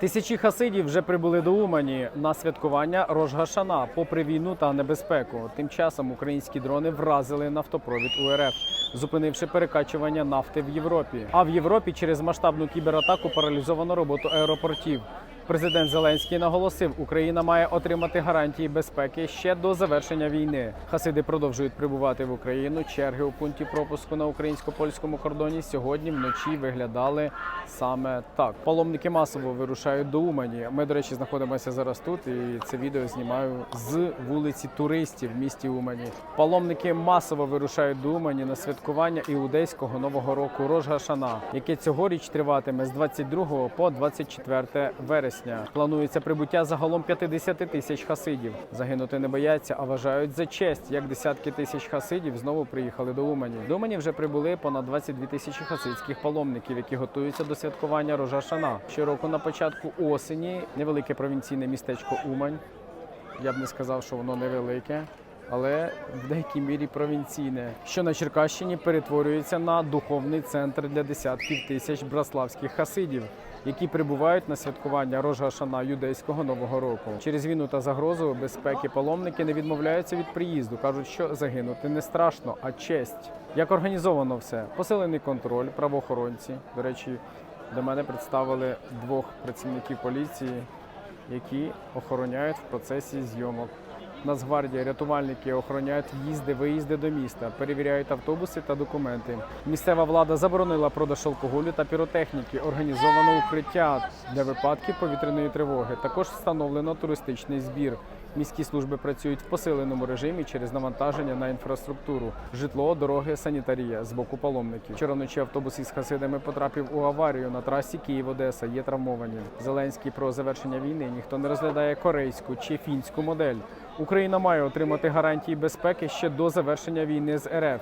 Тисячі хасидів вже прибули до Умані на святкування Рожгашана попри війну та небезпеку. Тим часом українські дрони вразили нафтопровід УРФ, зупинивши перекачування нафти в Європі. А в Європі через масштабну кібератаку паралізовано роботу аеропортів. Президент Зеленський наголосив, Україна має отримати гарантії безпеки ще до завершення війни. Хасиди продовжують прибувати в Україну. Черги у пункті пропуску на українсько-польському кордоні сьогодні вночі виглядали саме так. Паломники масово вирушають до Умані. Ми, до речі, знаходимося зараз тут, і це відео знімаю з вулиці туристів в місті Умані. Паломники масово вирушають до Умані на святкування іудейського нового року Рожгашана, яке цьогоріч триватиме з 22 по 24 вересня. Планується прибуття загалом 50 тисяч хасидів. Загинути не бояться, а вважають за честь, як десятки тисяч хасидів знову приїхали до Умані. До Умані вже прибули понад 22 тисячі хасидських паломників, які готуються до святкування Рожа Шана. Щороку на початку осені невелике провінційне містечко Умань. Я б не сказав, що воно невелике. Але в деякій мірі провінційне, що на Черкащині перетворюється на духовний центр для десятків тисяч браславських хасидів, які прибувають на святкування Рожгашана юдейського нового року. Через війну та загрозу безпеки паломники не відмовляються від приїзду. кажуть, що загинути не страшно, а честь. Як організовано все? Посилений контроль, правоохоронці. До речі, до мене представили двох працівників поліції, які охороняють в процесі зйомок. Нацгвардія, рятувальники охороняють в'їзди, виїзди до міста, перевіряють автобуси та документи. Місцева влада заборонила продаж алкоголю та піротехніки, організовано укриття для випадків повітряної тривоги. Також встановлено туристичний збір. Міські служби працюють в посиленому режимі через навантаження на інфраструктуру, житло, дороги, санітарія з боку паломників. Вчора вночі автобус із хасидами потрапив у аварію на трасі Київ-Одеса. Є травмовані. Зеленський про завершення війни ніхто не розглядає корейську чи фінську модель. Україна має отримати гарантії безпеки ще до завершення війни з РФ.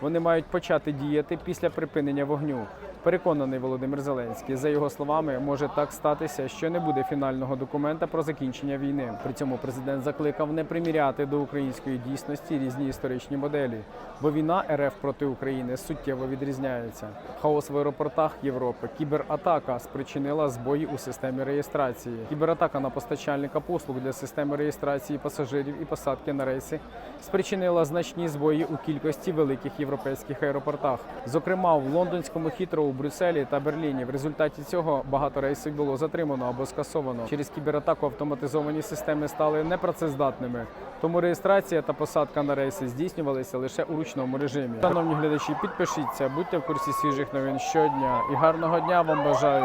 Вони мають почати діяти після припинення вогню. Переконаний Володимир Зеленський. За його словами, може так статися, що не буде фінального документа про закінчення війни. При цьому президент закликав не приміряти до української дійсності різні історичні моделі, бо війна РФ проти України суттєво відрізняється. Хаос в аеропортах Європи, кібератака спричинила збої у системі реєстрації. Кібератака на постачальника послуг для системи реєстрації пасажирів і посадки на рейси спричинила значні збої у кількості великих європейських аеропортах, зокрема в лондонському Хітроу, Брюсселі та Берліні. В результаті цього багато рейсів було затримано або скасовано. Через кібератаку автоматизовані системи стали непрацездатними. Тому реєстрація та посадка на рейси здійснювалися лише у ручному режимі. Шановні глядачі, підпишіться, будьте в курсі свіжих новин щодня і гарного дня вам бажаю.